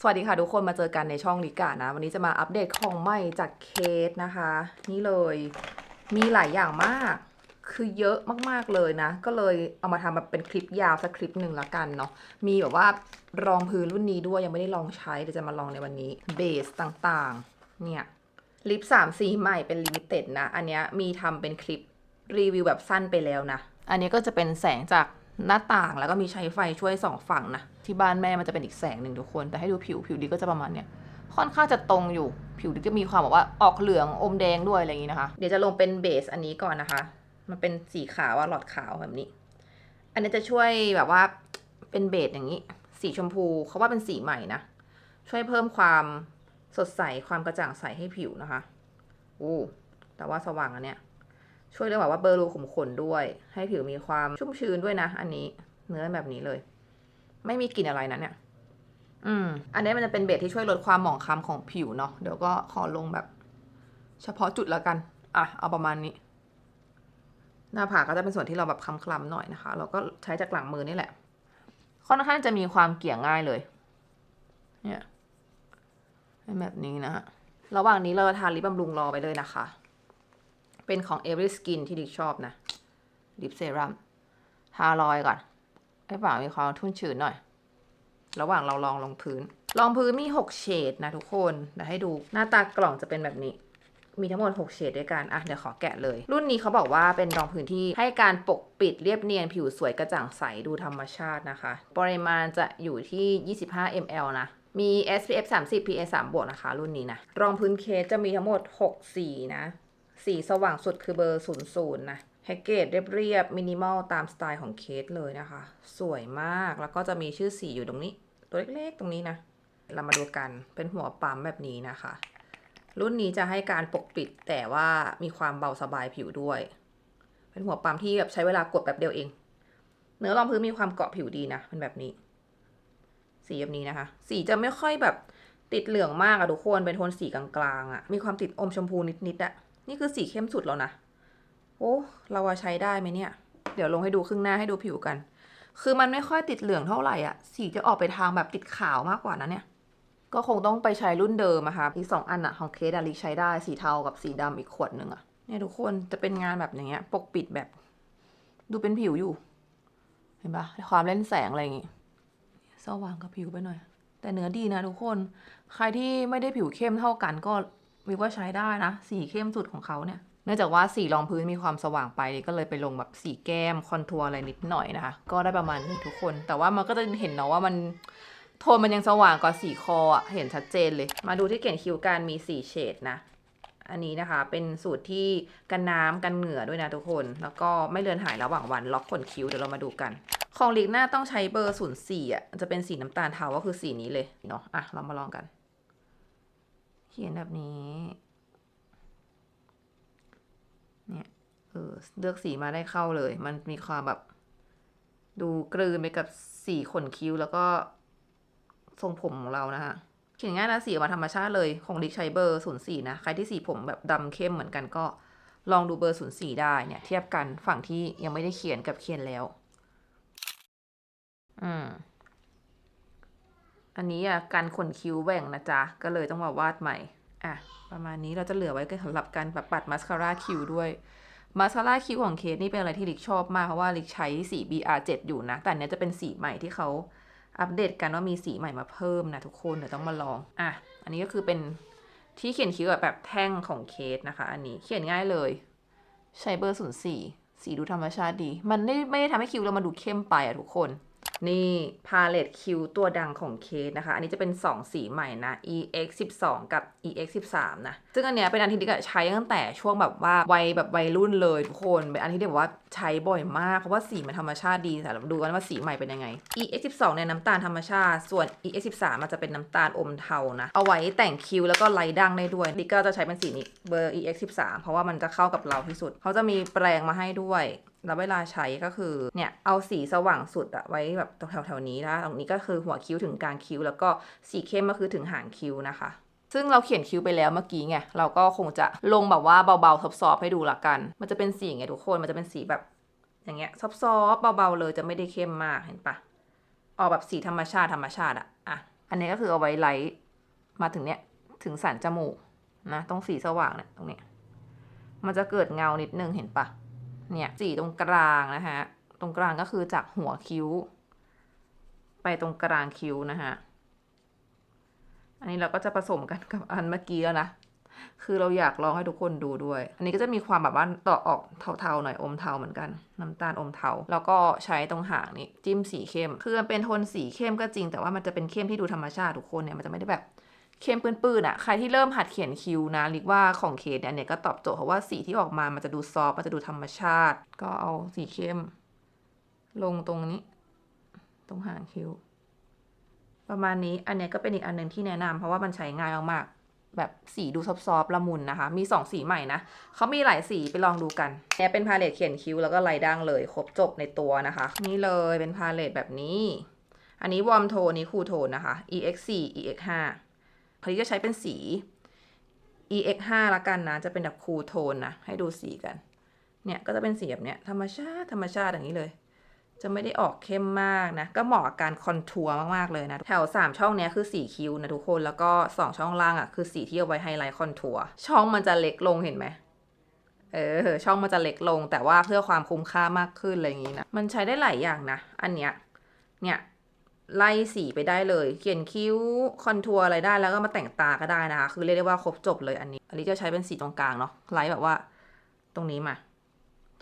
สวัสดีค่ะทุกคนมาเจอกันในช่องลิกานะ วันนี้จะมาอัปเดตของใหม่จากเคสนะคะ นี่เลยมีหลายอย่างมาก คือเยอะมากๆเลยนะ ก็เลยเอามาทำแบบเป็นคลิปยาวสักคลิปหนึ่งละกันเนาะมีแบบว่ารองพื้นรุ่นนี้ด้วยยังไม่ได้ลองใช้เดี๋ยวจะมาลองในวันนี้เบสต่างๆ เนี่ยลิป3สีใหม่เป็นลิมิเต็ดนะ อันเนี้ยมีทำเป็นคลิปรีวิวแบบสั้นไปแล้วนะ อันนี้ก็จะเป็นแสงจาก หน้าต่างแล้วก็มีใช้ไฟช่วยสองฝั่งนะ ที่บ้านแม่มันจะเป็นอีกแสงหนึ่งทุกคน แต่ให้ดูผิวผิวดีก็จะประมาณเนี้ยค่อนข้างจะตรงอยู่ผิวดีก็มีความแบบว่าออกเหลืองอมแดงด้วยอะไรอย่างนี้นะคะ เดี๋ยวจะลงเป็นเบสอันนี้ก่อนนะคะ มันเป็นสีขาวอะหลอดขาวแบบนี้ อันนี้จะช่วยแบบว่าเป็นเบสอย่างนี้ สีชมพูเขาว่าเป็นสีใหม่นะช่วยเพิ่มความสดใสความกระจ่างใสให้ผิวนะคะอู้แต่ว่าสว่างอันเนี้ย ช่วยเรื่องแบบว่าเบอร์รูขุมขนด้วย ให้ผิวมีความชุ่มชื้นด้วยนะ อันนี้เนื้อแบบนี้เลย ไม่มีกลิ่นอะไรนะเนี่ย อืม อันนี้มันจะเป็นเบสที่ช่วยลดความหมองคล้ำของผิวเนาะเดี๋ยวก็ขอลงแบบ เฉพาะจุดแล้วกัน อะ เอาประมาณนี้ หน้าผากก็จะเป็นส่วนที่เราแบบคล้ำๆหน่อยนะคะ เราก็ใช้จากหลังมือนี่แหละ ค่อนข้างจะมีความเกี่ยงง่ายเลย เนี่ยเป็นแบบนี้นะฮะระหว่างนี้เราทาลิปบำรุงรอไปเลยนะคะ เป็นของ Every Skin ที่ดิกชอบนะลิปเซรั่มทารอยก่อนให้ปากมีความทุ่นชื้นหน่อย ระหว่างเราลองลงพื้น รองพื้นมี 6 เฉดนะทุกคนเดี๋ยวให้ดูหน้าตากล่องจะเป็นแบบนี้ มีทั้งหมด 6 เฉดด้วยกัน อะ เดี๋ยวขอแกะเลย รุ่นนี้เขาบอกว่าเป็นรองพื้นที่ให้การปกปิดเรียบเนียนผิวสวยกระจ่างใสดูธรรมชาตินะคะ ปริมาณจะอยู่ที่ 25 ml นะมี SPF 30 PA 3บวกนะคะ รุ่นนี้นะ รองพื้นเคสจะมีทั้งหมด 6 สีนะ สีสว่างสุดคือเบอร์ 00 นะแพ็กเกจเรียบๆมินิมอลตามสไตล์ของเคสเลยนะคะ สวยมากแล้วก็จะมีชื่อสีอยู่ตรงนี้ ตัวเล็กๆตรงนี้นะ เรามาดูกันเป็นหัวปั๊มแบบนี้นะคะ รุ่นนี้จะให้การปกปิดแต่ว่ามีความเบาสบายผิวด้วย เป็นหัวปั๊มที่แบบใช้เวลากดแบบเดียวเอง เนื้อรองพื้นมีความเกาะผิวดีนะเป็นแบบนี้ สีแบบนี้นะคะ สีจะไม่ค่อยแบบติดเหลืองมากอะทุกคนเป็นโทนสีกลางๆอะมีความติดอมชมพูนิดๆอะ นี่คือสีเข้มสุดแล้วนะ โอ้เราใช้ได้ไหมเนี่ย เดี๋ยวลงให้ดูครึ่งหน้าให้ดูผิวกัน คือมันไม่ค่อยติดเหลืองเท่าไหร่อะสีจะออกไปทางแบบติดขาวมากกว่านะเนี่ย ก็คงต้องไปใช้รุ่นเดิมอะค่ะอีกสองอันอะของเคสอะลิใช้ได้สีเทากับสีดำอีกขวดหนึ่งอะเนี่ยทุกคนจะเป็นงานแบบอย่างเงี้ย ปกปิดแบบ ดูเป็นผิวอยู่ เห็นปะความเล่นแสงอะไรอย่างงี้สว่างกับผิวไปหน่อย แต่เนื้อดีนะทุกคน ใครที่ไม่ได้ผิวเข้มเท่ากันก็ วิวว่าใช้ได้นะ สีเข้มสุดของเขาเนี่ย เนื่องจากว่าสีรองพื้นมีความสว่างไปก็เลยไปลงแบบสีแก้มคอนทัวร์อะไรนิดหน่อยนะคะ ก็ได้ประมาณนี้ทุกคน แต่ว่ามันก็จะเห็นเนาะว่ามันโทนมันยังสว่างกว่าสีคออะเห็นชัดเจนเลย มาดูที่เขียนคิ้วกันมีสีเฉดนะ อันนี้นะคะเป็นสูตรที่กันน้ำกันเหงื่อด้วยนะทุกคน แล้วก็ไม่เลือนหายระหว่างวันล็อกขนคิ้วเดี๋ยวเรามาดูกัน ของลิกหน้าต้องใช้เบอร์ศูนย์สี่อะจะเป็นสีน้ำตาลเทาก็คือสีนี้เลยเนาะอะเรามาลองกัน เขียนแบบนี้ เนี่ย เออ เลือกสีมาได้เข้าเลย มันมีความแบบ ดูกลืนไปกับสีขนคิ้วแล้วก็ทรงผมของเรานะฮะเขียนง่ายนะสีออกมาธรรมชาติเลย ของลิกใช้เบอร์ศูนย์สี่นะ ใครที่สีผมแบบดำเข้มเหมือนกันก็ลองดูเบอร์ศูนย์สี่ได้เนี่ย เทียบกันฝั่งที่ยังไม่ได้เขียนกับเขียนแล้ว อืม อันนี้อะการขนคิ้วแหว่งนะจ๊ะ ก็เลยต้องมาวาดใหม่อะประมาณนี้เราจะเหลือไว้สำหรับการแบบปัดมาสคาร่าคิ้วด้วยมาสคาร่าคิ้วของเคสนี่เป็นอะไรที่ลิกชอบมาก เพราะว่าลิกใช้สี BR7 อยู่นะ แต่อันเนี้ยจะเป็นสีใหม่ที่เขาอัปเดตกันว่ามีสีใหม่มาเพิ่มนะทุกคนเดี๋ยวต้องมาลองอะอันนี้ก็คือเป็นที่เขียนคิ้วแบบแท่งของเคสนะคะ อันนี้เขียนง่ายเลย ใช้เบอร์ศูนย์สี่สีดูธรรมชาติดี มันไม่ไม่ได้ทำให้คิ้วเรามาดูเข้มไปอะทุกคน นี่พาเลตคิวตัวดังของเคสนะคะ อันนี้จะเป็น 2 สีใหม่นะ EX 12 กับ EX 13นะ ซึ่งอันเนี้ยเป็นอันที่ดิกใช้ตั้งแต่ช่วงแบบว่าวัยแบบวัยรุ่นเลยทุกคน เป็นอันที่เดียกว่า ใช้บ่อยมาก เพราะว่าสีมันธรรมชาติดีแต่เราดูกันว่าสีใหม่เป็นยังไง EX 12 เนี่ยน้ำตาลธรรมชาติ ส่วน EX 13 มันจะเป็นน้ำตาลอมเทานะ เอาไว้แต่งคิ้วแล้วก็ไลท์ดังได้ด้วยดิกก็จะใช้เป็นสีนี้เบอร์ EX 13 เพราะว่ามันจะเข้ากับเราที่สุด เขาจะมีแปรงมาให้ด้วยแล้วเวลาใช้ก็คือเนี่ยเอาสีสว่างสุดอะไว้แบบตรงแถวๆนี้นะตรงนี้ก็คือหัวคิ้วถึงกลางคิ้ว แล้วก็สีเข้มก็คือถึงหางคิ้วนะคะ ซึ่งเราเขียนคิ้วไปแล้วเมื่อกี้ไง เราก็คงจะลงแบบว่าเบาๆซอฟๆให้ดูละกัน มันจะเป็นสีไงทุกคน มันจะเป็นสีแบบ อย่างเงี้ยซอฟๆเบาๆเลยจะไม่ได้เข้มมากเห็นปะออกแบบสีธรรมชาติธรรมชาติอะอะ อันนี้ก็คือเอาไว้ไลท์มาถึงเนี้ยถึงสันจมูกนะตรงสีสว่างเนี่ยตรงเนี้ยมันจะเกิดเงานิดนึงเห็นปะเนี่ยสีตรงกลางนะฮะตรงกลางก็คือจากหัวคิ้ว ไปตรงกลางคิ้วนะฮะ อันนี้เราก็จะผสมกันกับอันเมื่อกี้แล้วนะ คือเราอยากลองให้ทุกคนดูด้วย อันนี้ก็จะมีความแบบว่าต่อออกเทาๆหน่อยอมเทาเหมือนกัน น้ำตาลอมเทา แล้วก็ใช้ตรงหางนี้จิ้มสีเข้ม คือมันเป็นโทนสีเข้มก็จริง แต่ว่ามันจะเป็นเข้มที่ดูธรรมชาติทุกคนเนี่ยมันจะไม่ได้แบบเข้มปื้นๆอะ ใครที่เริ่มหัดเขียนคิ้วนะริกว่าของเคสเนี่ยเนี่ยก็ตอบโจทย์เพราะว่าสีที่ออกมามันจะดูซอฟมันจะดูธรรมชาติ ก็เอาสีเข้ม ลงตรงนี้ ตรงหางคิ้ว ประมาณนี้อันนี้ก็เป็นอีกอันหนึ่งที่แนะนำเพราะว่ามันใช้ง่ายมากๆแบบสีดูซอฟๆละมุนนะคะ มีสองสีใหม่นะเขามีหลายสีไปลองดูกันเนี่ยเป็นพาเลตเขียนคิ้วแล้วก็ลน์ด่างเลย ครบจบในตัวนะคะ นี่เลยเป็นพาเลตแบบนี้ อันนี้วอร์มโทนนี้คูลโทนนะคะ EX4 EX5 คราวนี้ก็ใช้เป็นสี EX5 ละกันนะ จะเป็นแบบคูลโทนนะ ให้ดูสีกัน เนี่ยก็จะเป็นสีแบบเนี้ยธรรมชาติธรรมชาติอย่างนี้เลย จะไม่ได้ออกเข้มมากนะ ก็เหมาะกับการคอนทัวร์มาก ๆ เลยนะ แถว 3 ช่องเนี้ยคือสีคิ้วนะทุกคน แล้วก็ 2 ช่องล่างอะคือสีที่เอาไว้ไฮไลท์คอนทัวร์ช่องมันจะเล็กลงเห็นไหมเออ ช่องมันจะเล็กลง แต่ว่าเพื่อความคุ้มค่ามากขึ้นอะไรอย่างนี้นะ มันใช้ได้หลายอย่างนะ อันเนี้ย เนี่ยไล่สีไปได้เลย เขียนคิ้วคอนทัวร์อะไรได้แล้วก็มาแต่งตาก็ได้นะคะ คือเรียกได้ว่าครบจบเลยอันนี้ อันนี้จะใช้เป็นสีตรงกลางเนาะไล่แบบว่า ตรงนี้มา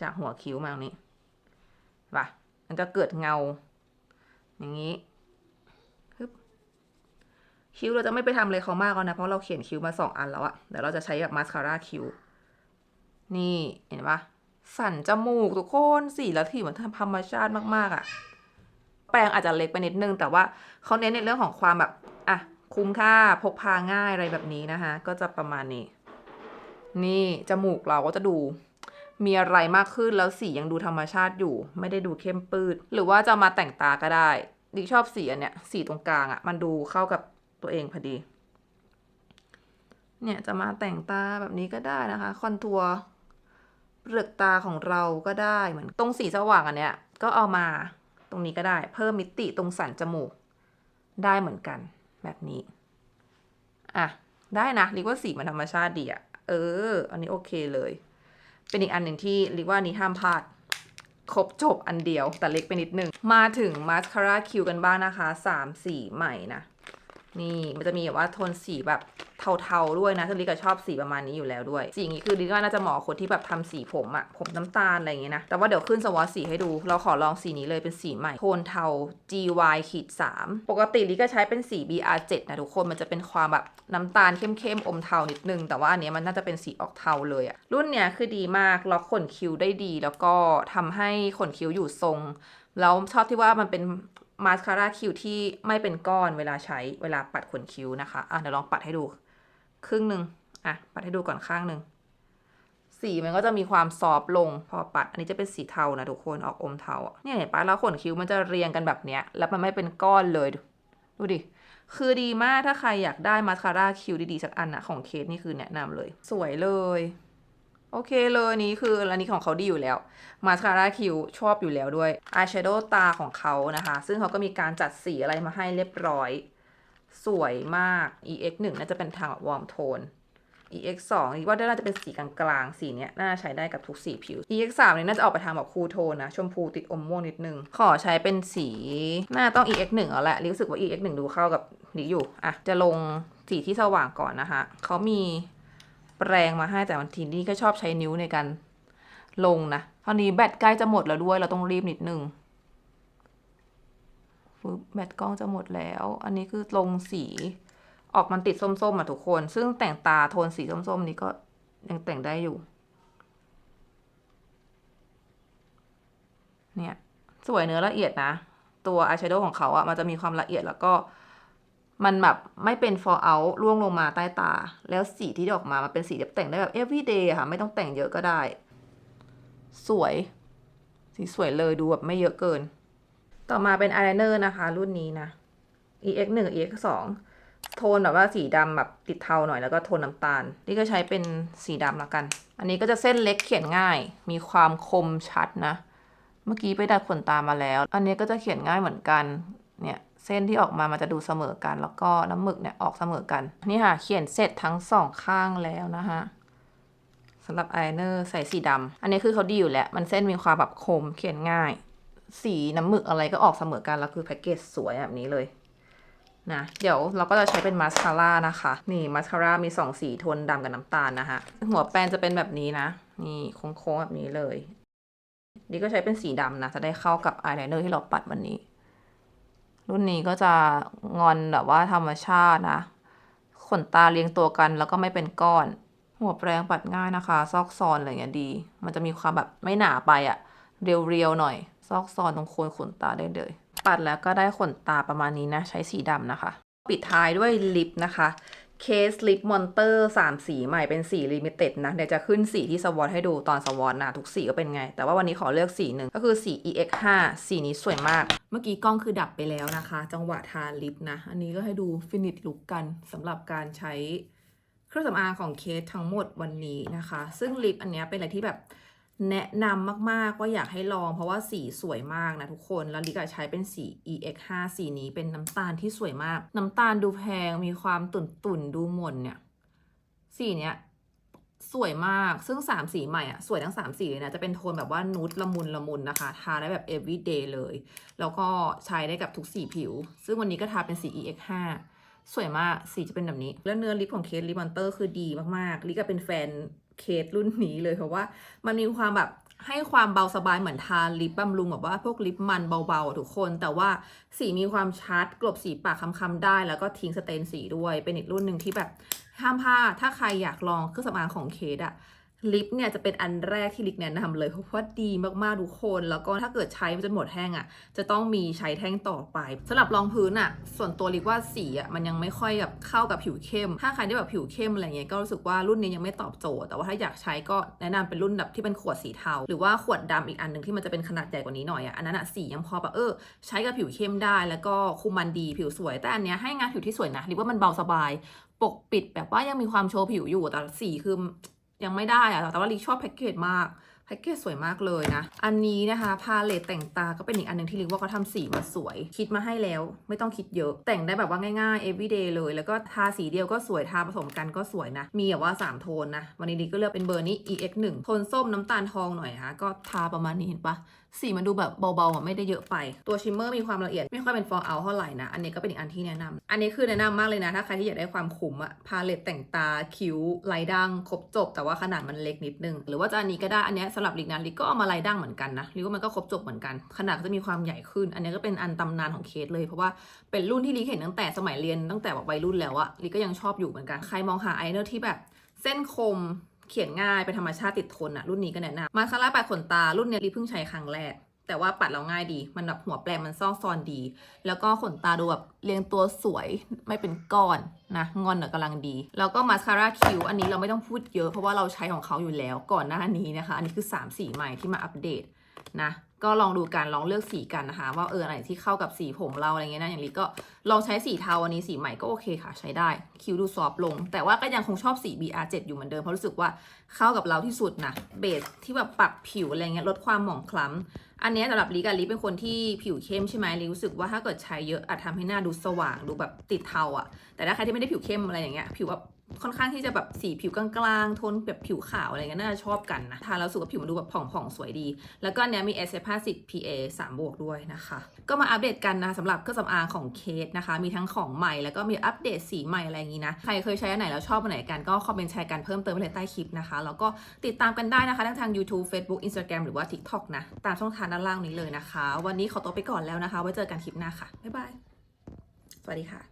จากหัวคิ้วมาตรงนี้ป่ะ มันจะเกิดเงา อย่างนี้ฮึบคิ้วเราจะไม่ไปทำอะไรเขามากแล้วนะ เพราะเราเขียนคิ้วมาสองอันแล้วอะเดี๋ยวเราจะใช้แบบมาสคาร่าคิ้ว นี่เห็นปะสันจมูกทุกคนสีแล้วที่เหมือนธรรมชาติมากๆอะแปรงอาจจะเล็กไปนิดนึง แต่ว่าเขาเน้นในเรื่องของความแบบอะคุ้มค่าพกพาง่ายอะไรแบบนี้นะคะ ก็จะประมาณนี้ นี่จมูกเราก็จะดู มีอะไรมากขึ้นแล้วสียังดูธรรมชาติอยู่ ไม่ได้ดูเข้มปืด หรือว่าจะมาแต่งตาก็ได้ดิชอบสีอันเนี้ยสีตรงกลางอะ่ะ มันดูเข้ากับตัวเองพอดี เนี่ยจะมาแต่งตาแบบนี้ก็ได้นะคะ คอนทัวร์เปลือกตาของเราก็ได้เหมือนตรงสีสว่างอันเนี้ย ก็เอามาตรงนี้ก็ได้ เพิ่มมิติตรงสันจมูก ได้เหมือนกันแบบนี้อะได้นะเรียกว่าสีมันธรรมชาติดีอะ่ะเออ อันนี้โอเคเลย เป็นอีกอันหนึ่งที่เรียกว่านี้ห้ามพลาดครบจบอันเดียวแต่เล็กไปนิดนึง มาถึงมาสคาร่าคิวกันบ้างนะคะสามสีใหม่นะ นี่มันจะมีแบบว่าโทนสีแบบ เทาๆด้วยนะซึ่งลิก็ชอบสีประมาณนี้อยู่แล้วด้วย สีนี้คือลิว่าน่าจะเหมาะคนที่แบบทำสีผมอะผมน้ำตาลอะไรอย่างเงี้ยนะ แต่ว่าเดี๋ยวขึ้นสวอตสีให้ดู เราขอลองสีนี้เลยเป็นสีใหม่ โทนเทา GY ขีด3ปกติลิก็ใช้เป็นสี BR7 นะทุกคน มันจะเป็นความแบบน้ำตาลเข้มๆอมเทานิดนึง แต่ว่าอันนี้มันน่าจะเป็นสีออกเทาเลยอะรุ่นเนี้ยคือดีมาก ล็อกขนคิ้วได้ดี แล้วก็ทำให้ขนคิ้วอยู่ทรง แล้วชอบที่ว่ามันเป็นมาสคาร่าคิ้วที่ไม่เป็นก้อนเวลาใช้เวลาปัดขนคิ้วนะคะ อะเดี๋ยวลองปัดให้ดู ครึ่งหนึ่งอะปัดให้ดูก่อนข้างหนึ่งสีมันก็จะมีความซอฟลงพอปัด อันนี้จะเป็นสีเทานะทุกคนออกอมเทาเนี่ยเห็นปะแล้วขนคิ้วมันจะเรียงกันแบบเนี้ย แล้วมันไม่เป็นก้อนเลย ดูดิ คือดีมากถ้าใครอยากได้มาสคาร่าคิ้วดีๆสักอันอะของเคสนี่คือแนะนำเลย สวยเลย โอเคเลยนี่คืออันนี้ของเขาดีอยู่แล้ว มาสคาร่าคิ้วชอบอยู่แล้วด้วยอายแชโดว์ตาของเขานะคะ ซึ่งเขาก็มีการจัดสีอะไรมาให้เรียบร้อย สวยมาก EX 1น่าจะเป็นทางวอร์มโทน EX 2นี่ว่าน่าจะเป็นสีกลางๆ สีเนี้ยน่าใช้ได้กับทุกสีผิว EX 3นี่น่าจะออกไปทางแบบคูลโทนนะ ชมพูติดอมม่วงนิดนึง ขอใช้เป็นสีน่าต้อง EX 1แล้วแหละรู้สึกว่า EX 1ดูเข้ากับนี้อยู่ อะ จะลงสีที่สว่างก่อนนะคะเขามีแปรงมาให้แต่บางทีนี่ก็ชอบใช้นิ้วในการลงนะคราวนี้แบตใกล้จะหมดแล้วด้วยเราต้องรีบนิดนึง ฟึบแบตกล้องจะหมดแล้ว อันนี้คือลงสีออกมันติดส้มๆอะทุกคน ซึ่งแต่งตาโทนสีส้มๆนี้ก็ยังแต่งได้อยู่ เนี่ย สวยเนื้อละเอียดนะ ตัวอายแชโดว์ของเขาอะมันจะมีความละเอียดแล้วก็ มันแบบไม่เป็น for out ร่วงลงมาใต้ตา แล้วสีที่ออกมา มันเป็นสีแบบแต่งได้แบบ everyday อะค่ะ ไม่ต้องแต่งเยอะก็ได้ สวย สีสวยเลยดูแบบไม่เยอะเกิน ต่อมาเป็นอายไลเนอร์นะคะ รุ่นนี้นะ EX 1 EX 2โทนแบบว่าสีดำแบบติดเทาหน่อยแล้วก็โทนน้ำตาล นี่ก็ใช้เป็นสีดำละกัน อันนี้ก็จะเส้นเล็กเขียนง่าย มีความคมชัดนะ เมื่อกี้ไปดัดขนตามาแล้ว อันนี้ก็จะเขียนง่ายเหมือนกัน เนี่ยเส้นที่ออกมามันจะดูเสมอกัน แล้วก็น้ำหมึกเนี่ยออกเสมอกัน นี่ค่ะ เขียนเสร็จทั้งสองข้างแล้วนะคะสำหรับอายไลเนอร์ใส่สีดำอันนี้คือเขาดีอยู่แล้ว มันเส้นมีความแบบคมเขียนง่าย สีน้ำหมึกอะไรก็ออกเสมอกัน แล้วคือแพ็กเกจสวยแบบนี้เลยนะเดี๋ยวเราก็จะใช้เป็นมาสคาร่านะคะ นี่มาสคาร่ามีสองสีโทนดำกับน้ำตาลนะคะ หัวแปรงจะเป็นแบบนี้นะ นี่โค้งๆแบบนี้เลย นี่ก็ใช้เป็นสีดำนะ จะได้เข้ากับอายไลเนอร์ที่เราปัดวันนี้ รุ่นนี้ก็จะงอนแบบว่าธรรมชาตินะ ขนตาเรียงตัวกันแล้วก็ไม่เป็นก้อน หัวแปรงปัดง่ายนะคะ ซอกซอนอะไรเงี้ยดี มันจะมีความแบบไม่หนาไปอะเรียวๆหน่อย ซอกซอนตรงโคนขนตาได้เลย ปัดแล้วก็ได้ขนตาประมาณนี้นะ ใช้สีดำนะคะ ปิดท้ายด้วยลิปนะคะเคสลิปมอนเตอร์สามสีใหม่เป็นสีลิมิเต็ดนะ เดี๋ยวจะขึ้นสีที่สวอตให้ดูตอนสวอตนะทุกสีก็เป็นไง แต่ว่าวันนี้ขอเลือกสีหนึ่งก็คือสี EX5 สีนี้สวยมาก เมื่อกี้กล้องคือดับไปแล้วนะคะ จังหวะทาลิปนะ อันนี้ก็ให้ดูฟินิชลุกกันสำหรับการใช้เครื่องสำอางของเคสทั้งหมดวันนี้นะคะ ซึ่งลิปอันนี้เป็นอะไรที่แบบ แนะนำมากๆว่าอยากให้ลอง เพราะว่าสีสวยมากนะทุกคน แล้วลิกาใช้เป็นสี EX5 สีนี้เป็นน้ำตาลที่สวยมาก น้ำตาลดูแพงมีความตุ่นตุ่นๆดูหม่นเนี่ย สีเนี้ยสวยมาก ซึ่ง 3 สีใหม่อะ สวยทั้ง 3 สีเลยนะ จะเป็นโทนแบบว่านูดละมุนละมุนนะคะ ทาได้แบบ everyday เลย แล้วก็ใช้ได้กับทุกสีผิว ซึ่งวันนี้ก็ทาเป็นสี EX5 สวยมาก สีจะเป็นแบบนี้ แล้วเนื้อลิปของเคสลิปมอนเตอร์คือดีมากๆ ลิก็เป็นแฟน เคสรุ่นนี้เลยเพราะว่ามันมีความแบบให้ความเบาสบายเหมือนทาลิปบำรุงแบบว่าพวกลิปมันเบาๆอะทุกคน แต่ว่าสีมีความชัดกลบสีปากคำๆได้ แล้วก็ทิ้งสเตนสีด้วย เป็นอีกรุ่นหนึ่งที่แบบห้ามพลาดถ้าใครอยากลองเครื่องสำอางของเคสอะ ลิปเนี่ยจะเป็นอันแรกที่ลิกแนะนำเลยเพราะว่าดีมากๆทุกคน แล้วก็ถ้าเกิดใช้มันจนหมดแห้งอะจะต้องมีใช้แท่งต่อไปสำหรับรองพื้นอะส่วนตัวลิกว่าสีอะมันยังไม่ค่อยแบบเข้ากับผิวเข้ม ถ้าใครที่แบบผิวเข้มอะไรเงี้ยก็รู้สึกว่ารุ่นนี้ยังไม่ตอบโจทย์ แต่ว่าถ้าอยากใช้ก็แนะนำเป็นรุ่นแบบที่เป็นขวดสีเทา หรือว่าขวดดำอีกอันหนึ่งที่มันจะเป็นขนาดใหญ่กว่านี้หน่อยอะอันนั้นอะสียังพอแบบเออใช้กับผิวเข้มได้ แล้วก็คุมมันดีผิวสวย แต่อันเนี้ยให้งานผิวที่สวยนะลิกว่ามันเบาสบาย ปกปิดแบบว่ายังมีความโชว์ผิวอยู่แต่สีคือ ยังไม่ได้อะแต่ว่าลิชอบแพ็กเกจมากแพ็กเกจสวยมากเลยนะ อันนี้นะคะพาเลตแต่งตาก็เป็นอีกอันหนึ่งที่ลิว่าเขาทำสีมาสวย คิดมาให้แล้ว ไม่ต้องคิดเยอะ แต่งได้แบบว่าง่ายๆ everyday เลย แล้วก็ทาสีเดียวก็สวยทาผสมกันก็สวยนะ มีแบบว่า 3 โทนนะ วันนี้ลิกก็เลือกเป็นเบอร์นี้ EX 1โทนส้มน้ำตาลทองหน่อยนะคะก็ทาประมาณนี้เห็นปะสีมันดูแบบเบาๆอะไม่ได้เยอะไป ตัวชิมเมอร์มีความละเอียด ไม่ค่อยเป็นฟองเอาเท่าไหร่นะ อันนี้ก็เป็นอีกอันที่แนะนำอันนี้คือแนะนำมากเลยนะ ถ้าใครที่อยากได้ความคุ้มอะพาเลตแต่งตาคิ้วลายดังครบจบ แต่ว่าขนาดมันเล็กนิดนึง หรือว่าจะอันนี้ก็ได้อันนี้สำหรับลิกนะลิกก็เอามาลายดังเหมือนกันนะลิกว่ามันก็ครบจบเหมือนกัน ขนาดก็จะมีความใหญ่ขึ้น อันนี้ก็เป็นอันตำนานของเคสเลย เพราะว่าเป็นรุ่นที่ลิกเห็นตั้งแต่สมัยเรียนตั้งแต่แบบวัยรุ่นแล้วอะลิกก็ยังชอบอยู่เหมือนกัน ใครมองหาไอเนอร์ที่แบบเส้นคม เขียนง่ายเป็นธรรมชาติติดทนอะรุ่นนี้ก็แนะนำมาคาร่าปัดขนตารุ่นเนี้รีเพิ่งใช้ครั้งแรก แต่ว่าปัดเราง่ายดี มันแบบหัวแปรงมันซ่องซอนดี แล้วก็ขนตาดูแบบเรียงตัวสวยไม่เป็นก้อนนะงอนอะกำลังดี แล้วก็มาสคาร่าคิ้วอันนี้เราไม่ต้องพูดเยอะเพราะว่าเราใช้ของเขาอยู่แล้วก่อนหน้านี้นะคะ อันนี้คือ 3 สีใหม่ที่มาอัปเดตนะ ก็ลองดูกันลองเลือกสีกันนะคะ ว่าเอออันไหนที่เข้ากับสีผมเราอะไรเงี้ยนะอย่างนี้ก็ลองใช้สีเทาอันนี้สีใหม่ก็โอเคค่ะ ใช้ได้คิ้วดูซอฟต์ลง แต่ว่าก็ยังคงชอบสี BR7 อยู่เหมือนเดิมเพราะรู้สึกว่าเข้ากับเราที่สุดนะเบสที่แบบปรับผิวอะไรเงี้ยลดความหมองคล้ำอันนี้สำหรับลิกอะลิเป็นคนที่ผิวเข้มใช่ไหมลิรู้สึกว่าถ้าเกิดใช้เยอะอาจทำให้หน้าดูสว่างดูแบบติดเทาอะแต่ถ้าใครที่ไม่ได้ผิวเข้มอะไรอย่างเงี้ยผิวแบบ ค่อนข้างที่จะแบบสีผิวกลางๆ โทนแบบผิวขาวอะไรเงี้ยน่าจะชอบกันนะ ทาแล้วสึกว่าผิวมันดูแบบผ่องๆ สวยดี แล้วก็อันเนี้ยมี SPF 50 PA 3 บวกด้วยนะคะ ก็มาอัปเดตกันนะสำหรับเครื่องสำอางของเคสนะคะ มีทั้งของใหม่แล้วก็มีอัปเดตสีใหม่อะไรอย่างงี้นะ ใครเคยใช้อันไหนแล้วชอบอันไหนกันก็คอมเมนต์แชร์กันเพิ่มเติมไว้เลยใต้คลิปนะคะ แล้วก็ติดตามกันได้นะคะทั้งทาง YouTube Facebook Instagram หรือว่า TikTok นะ ตามช่องทางด้านล่างนี้เลยนะคะ วันนี้ขอตัวไปก่อนแล้วนะคะ ไว้เจอกันคลิปหน้าค่ะบ๊ายบายสวัสดีค่ะ